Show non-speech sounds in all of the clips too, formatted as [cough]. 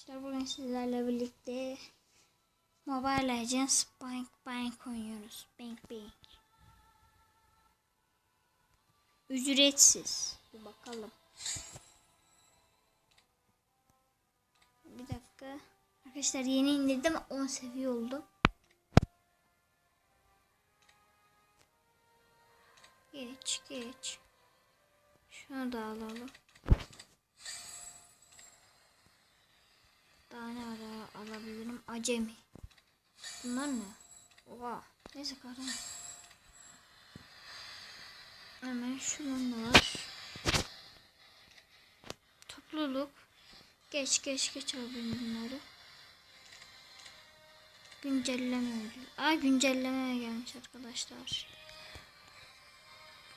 İşte bugün sizlerle birlikte Mobile Legends Bank Bank oynuyoruz. Bank Bank. Ücretsiz. Bir bakalım. Bir dakika. Arkadaşlar yeni indirdim 10 seviye oldu. Geç geç. Şunu da alalım. Daha ne ara alabilirim? Acemi. Bunlar ne? Oha. Neyse kahraman. Hemen şunlar. Topluluk. Geç geç geç abi bunları. Güncelleme ödül. Aa güncellemeye gelmiş arkadaşlar.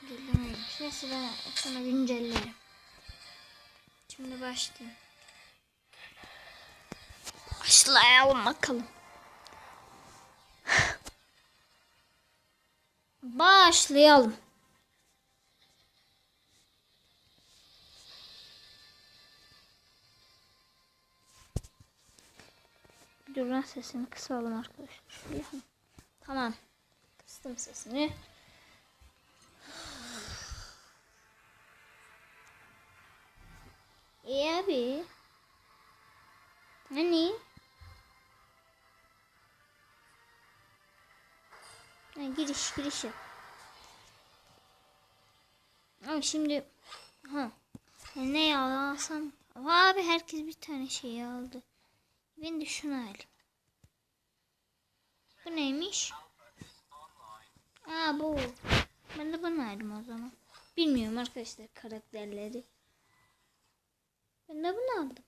Güncelleme gelmiş. Neyse ben sonra güncellerim. Şimdi başlayayım. [sighs] Başlayalım bakalım. Başlayalım. Dur lan sesini kısalım arkadaşlar. Şöyle. Tamam. Kıstım sesini. [sighs] İyi abi. Hani? Ha, giriş giriş. Ama şimdi ha ne alsam abi herkes bir tane şey aldı. Ben de şunu alayım. Bu neymiş? Aa bu. Ben de bunu aldım o zaman. Bilmiyorum arkadaşlar karakterleri. Ben de bunu aldım.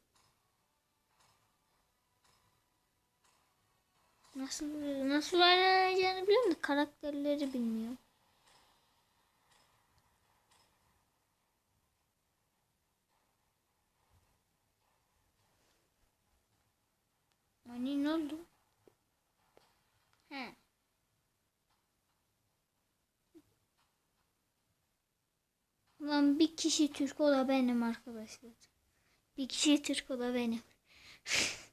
Nasıl nasıl oynanacağını biliyorum da karakterleri bilmiyorum. Hani ne oldu? He. Ulan bir kişi Türk o da benim arkadaşlar. Bir kişi Türk o da benim. [laughs]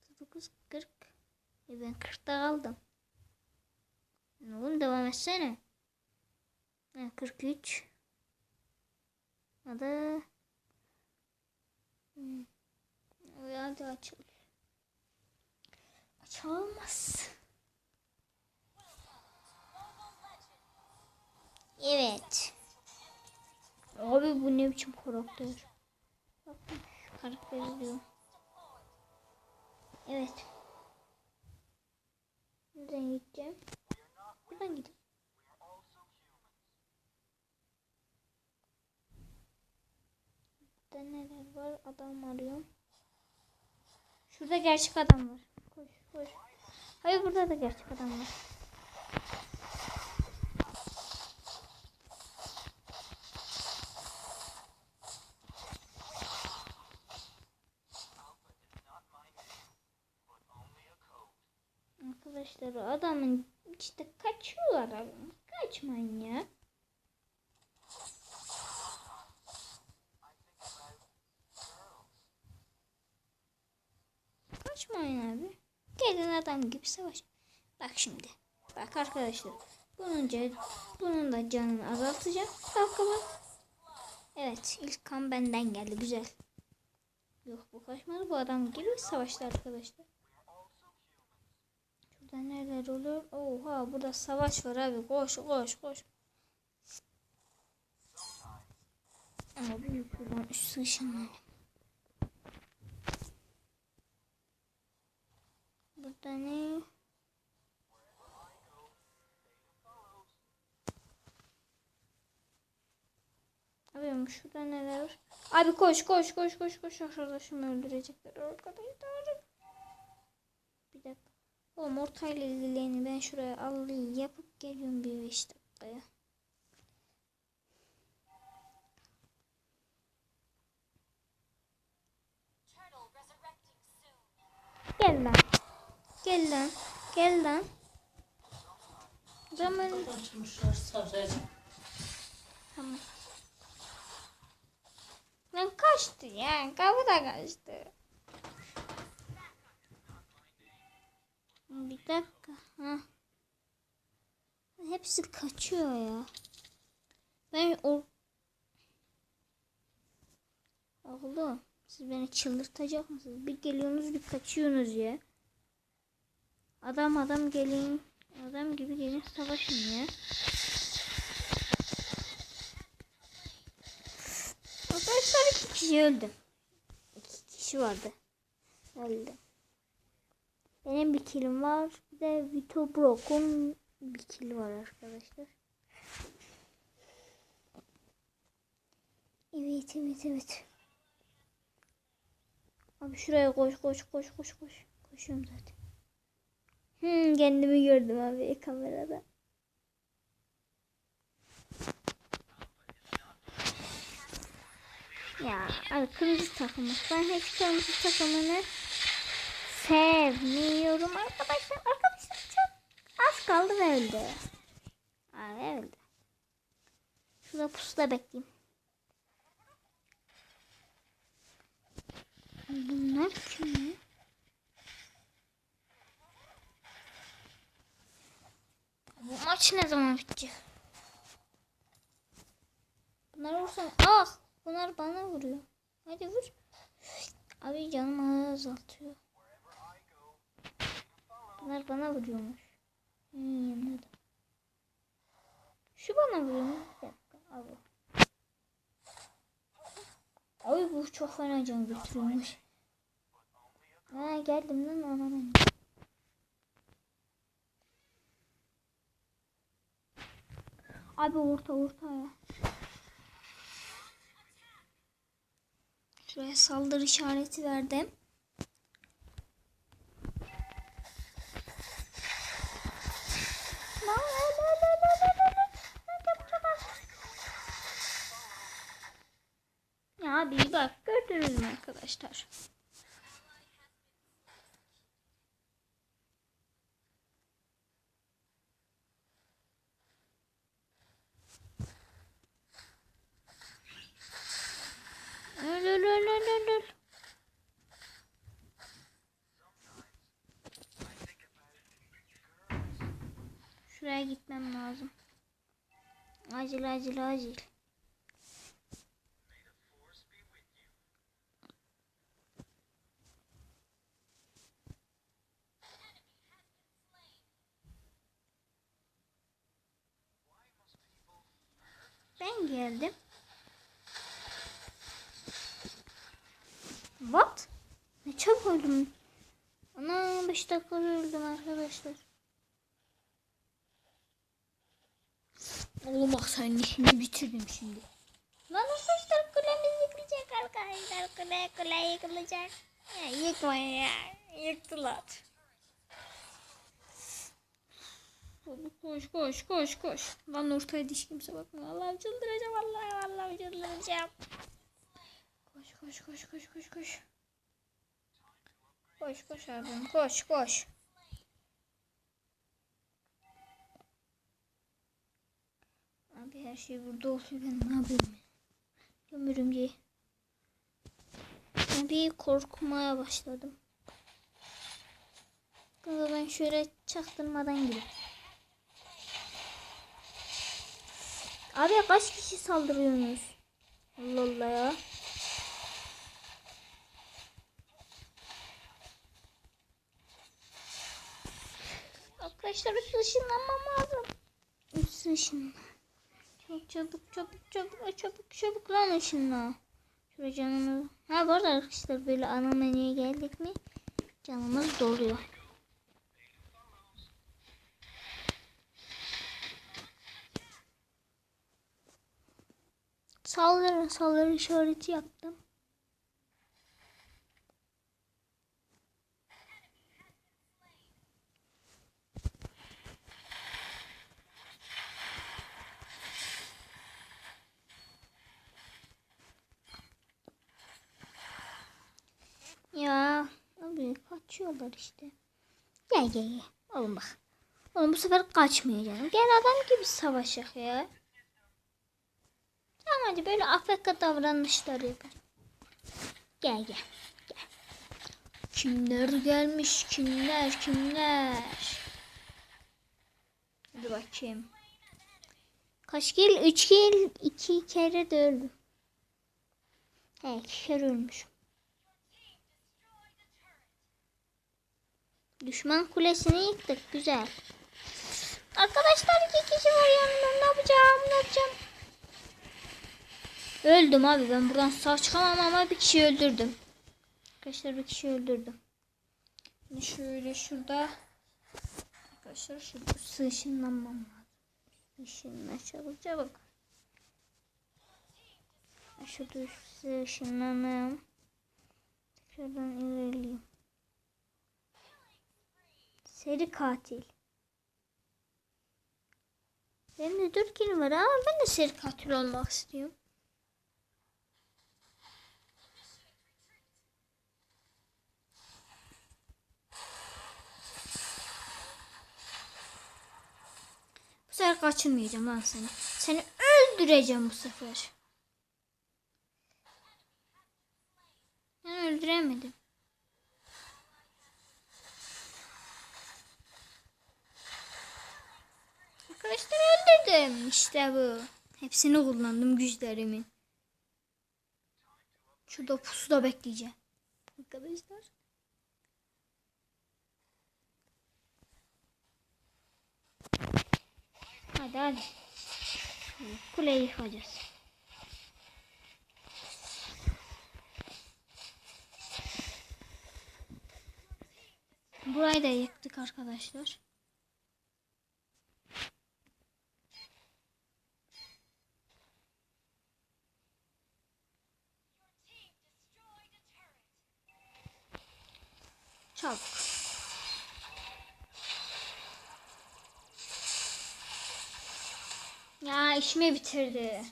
39 40 e ben 40'ta kaldım. Oğlum devam etsene. Ha, 43 Hadi. Hmm. Hadi açıl. Açılmaz. Evet. Abi bu ne biçim karakter? Bakın diyor. Evet. Nereden gideceğim? Buradan gideyim. Burada neler var? Adam arıyorum. Şurada gerçek adam var. Koş koş. Hayır burada da gerçek adam var. Arkadaşlar o adamın işte kaçıyorlar adam. Kaçmayın ya. Kaçmayın abi. Gelin adam gibi savaş. Bak şimdi. Bak arkadaşlar. Bunun, bunun da canını azaltacağım. Bak bak. Evet ilk kan benden geldi. Güzel. Yok bu kaçmadı. Bu adam gibi savaştı arkadaşlar. Şurada neler olur? Oha burada savaş var abi. Koş koş koş. Abi şuradan üst ışınlanayım. Burada ne? Abi şurada neler var? Abi koş koş koş koş koş arkadaşımı öldürecekler arkadaşlar. Oğlum ortayla ilgileni ben şuraya alayım yapıp geliyorum bir 5 dakikaya. Gel lan. Gel lan. Gel lan. Zaman... Tamam. Ben kaçtı ya. Kapı da kaçtı. Dakika. Ha. Hepsi kaçıyor ya. Ben o... Oğlum siz beni çıldırtacak mısınız? Bir geliyorsunuz bir kaçıyorsunuz ya. Adam adam gelin. Adam gibi gelin savaşın ya. Arkadaşlar iki kişi öldü. İki kişi vardı. Öldü. Benim bir kilim var. Bir de Vito Brock'un bir kili var arkadaşlar. Evet evet evet. Abi şuraya koş koş koş koş koş. Koşuyorum zaten. Hmm, kendimi gördüm abi kamerada. Ya abi kırmızı takımı. Ben hiç kırmızı takımını sevmiyorum arkadaşlar. Arkadaşlar çok az kaldı ve öldü. Abi öldü. Şurada pusuda bekleyeyim. Bunlar kim? Bu maç ne zaman bitecek? Bunlar vursun. Ah! Bunlar bana vuruyor. Hadi vur. Abi canım azaltıyor. Bunlar bana vuruyormuş. Hmm, anladım. Şu bana vuruyor? Bir dakika. Abi. Ay bu çok fena can götürüyormuş. Ha geldim lan ona ben. Abi orta orta ya. Şuraya saldırı işareti verdim. Bir bak gördünüz mü arkadaşlar? Öl. Şuraya gitmem lazım. Acil acil acil. Ben geldim. What? Ne çabuk öldüm. Ana 5 dakikada öldüm arkadaşlar. Oğlum bak sen işini bitirdim şimdi. Lan arkadaşlar kulemiz yıkılacak arkadaşlar. Kule kule yıkılacak. Ya, yıkmayın ya. Yıktılar. Koş koş koş koş. Lan ortaya hiç kimse bakmıyor. Allah'ım çıldıracağım Allah'ım Allah'ım çıldıracağım. Koş koş koş koş koş koş. Koş koş abim koş koş. Abi her şey burada oluyor ben ne yapayım? Göm örümceği. Ben bir korkmaya başladım. Kanka ben şöyle çaktırmadan gireyim. Abi kaç kişi saldırıyorsunuz? Allah Allah ya. Arkadaşlar üst ışınlanmam lazım. Üst ışınlan. Çok çabuk çabuk çabuk çabuk çabuk lan ışınla. Şöyle canımız. Ha bu arada arkadaşlar böyle ana menüye geldik mi canımız doluyor. Saldırı saldırı işareti yaptım. Ya abi kaçıyorlar işte. Gel gel gel. Oğlum bak. Oğlum bu sefer kaçmayacağım. Gel adam gibi savaşak ya. Hadi böyle Afrika davranışları yapar. Gel gel. Gel. Kimler gelmiş? Kimler? Kimler? Hadi bakayım. Kaç kill? 3 kill. 2 kere de öldüm. 2 kere ölmüşüm. Düşman kulesini yıktık. Güzel. Arkadaşlar iki kişi var yanımda. Ne yapacağım? Ne yapacağım? Öldüm abi. Ben buradan sağ çıkamam ama bir kişi öldürdüm. Arkadaşlar bir kişi öldürdüm. Şimdi şöyle şurada. Arkadaşlar şurada ışınlanmam lazım. Işınla çabuk. Şurada üstüne ışınlanayım. Tekrardan ilerleyeyim. Seri katil. Benim de dört kilim var ama ben de seri katil olmak istiyorum. Sefer kaçırmayacağım lan seni. Seni öldüreceğim bu sefer. Ben öldüremedim. Arkadaşlar öldürdüm. İşte bu. Hepsini kullandım güçlerimin. Şurada pusuda bekleyeceğim. Arkadaşlar. Hadi hadi. Kuleyi yıkacağız. Burayı da yıktık arkadaşlar. Çabuk. Ya işimi bitirdi.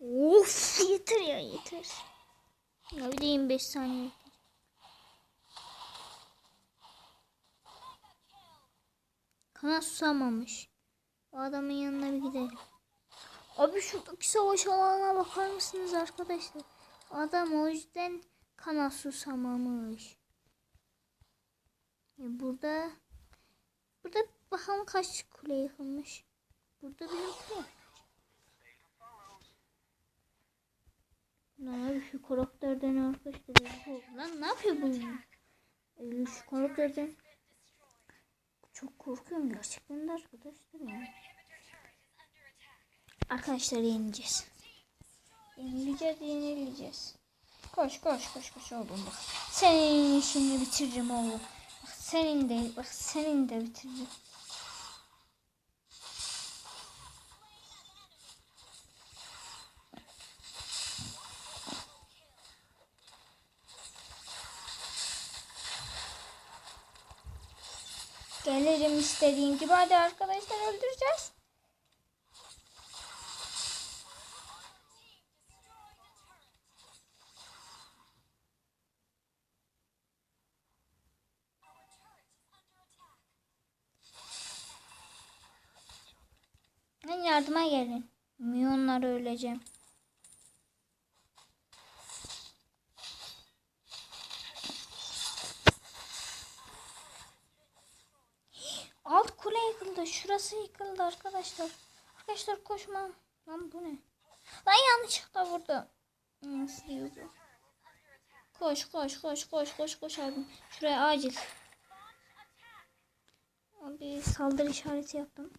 Of yeter ya yeter. Ya bir de 25 saniye. Kana susamamış. O adamın yanına bir gidelim. Abi şuradaki savaş alanına bakar mısınız arkadaşlar? Adam o yüzden kana susamamış. E burada burada bakalım kaç kule yıkılmış. Burada bir kule. Lan abi şu karakterden arkadaşlar. Lan ne yapıyor bu? E, şu karakterden çok korkuyorum gerçekten de arkadaşlar ya. Arkadaşlar yenileceğiz. Yenileceğiz, yenileceğiz. Koş koş koş koş oğlum bak. Senin işini bitiririm oğlum. Bak senin de bak senin de bitiririm. Gelirim istediğin gibi. Hadi arkadaşlar öldüreceğiz. Ben yardıma gelin. Milyonlar öleceğim. Alt kule Şurası yıkıldı arkadaşlar. Arkadaşlar koşmam. Lan bu ne? Lan yanlışlıkla vurdu. Nasıl diyor bu? Koş koş koş koş koş koş abi. Şuraya acil. Abi saldırı işareti yaptım.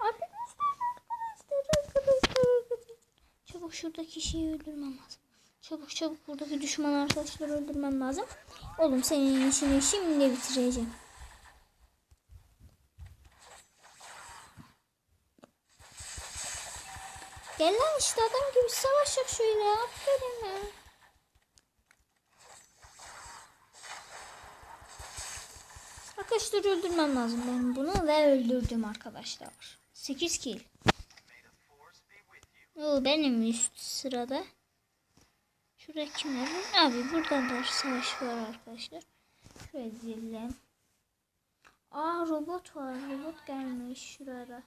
Arkadaşlar arkadaşlar arkadaşlar arkadaşlar. Çabuk şuradaki kişiyi öldürmem lazım. Çabuk çabuk buradaki düşman arkadaşları öldürmem lazım. Oğlum senin işini şimdi bitireceğim. Gel lan işte adam gibi savaşacak şöyle. Aferin ya. Arkadaşlar öldürmem lazım ben bunu ve öldürdüm arkadaşlar. 8 kill. Oo, benim üst sırada. Şurada kimler var? Abi burada da savaş var arkadaşlar. Şuraya dizelim. Aa robot var. Robot gelmiş şurada.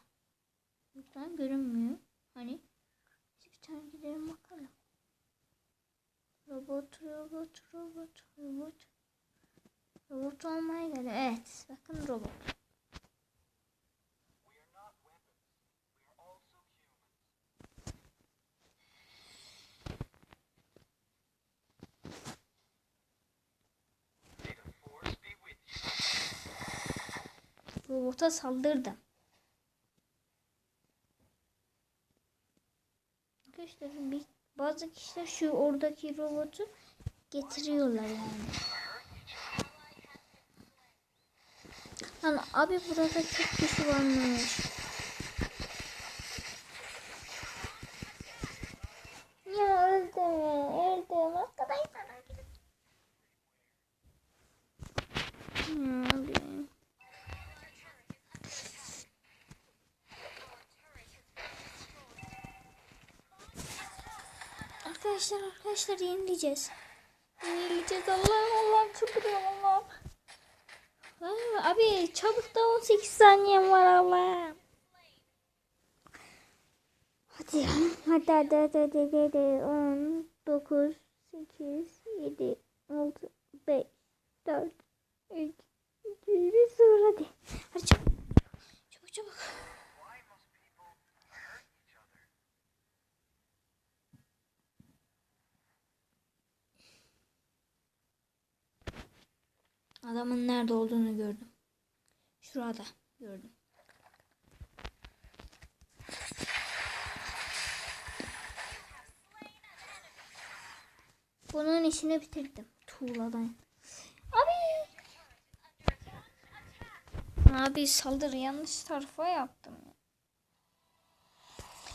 Buradan görünmüyor. Hani? Arkadaşlar gidelim bakalım. Robot, robot, robot, robot. Robot olmaya geldi. Evet, bakın robot. Robota saldırdım. Bir, bazı kişiler şu oradaki robotu getiriyorlar yani. Lan abi burada çok kişi varmış. Arkadaşlar arkadaşlar yenileceğiz. Yenileceğiz Allah'ım Allah'ım çıldırıyorum Allah'ım. Abi çabuk da 18 saniyem var Allah'ım. Hadi hadi hadi hadi hadi hadi, hadi. 10, 9, 8, 7, 6, 5, 4, 3, 2, 1, 0 hadi. Hadi. Çabuk çabuk. Adamın nerede olduğunu gördüm. Şurada gördüm. Bunun işini bitirdim. Tuğladan. Abi. Abi saldırı yanlış tarafa yaptım. ya.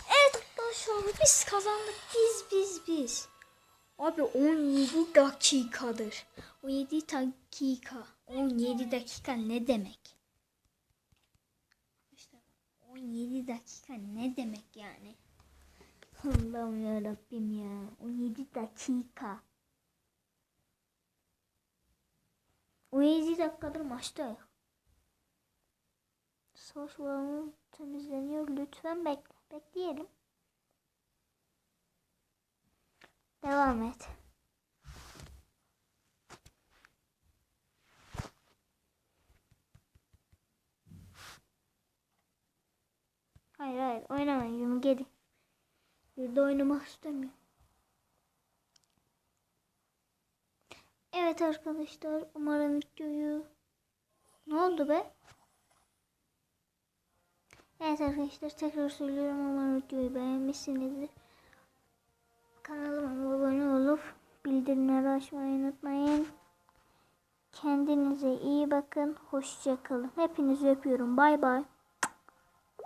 Evet arkadaşlar biz kazandık. Biz biz biz. Abi 17 dakikadır. 17 dakika. 17 dakika ne demek? İşte 17 dakika ne demek yani? Allah'ım ya Rabbim ya. 17 dakika. 17 dakikadır maçtayız. Savaş alanı temizleniyor. Lütfen bekle. Bekleyelim. Devam et. Hayır hayır oynamayın geri. Burada oynamak istemiyorum. Evet arkadaşlar umarım videoyu ne oldu be? Evet arkadaşlar tekrar söylüyorum umarım videoyu beğenmişsinizdir. Kanalıma abone olup bildirimleri açmayı unutmayın. Kendinize iyi bakın. Hoşça kalın. Hepinizi öpüyorum. Bay bay.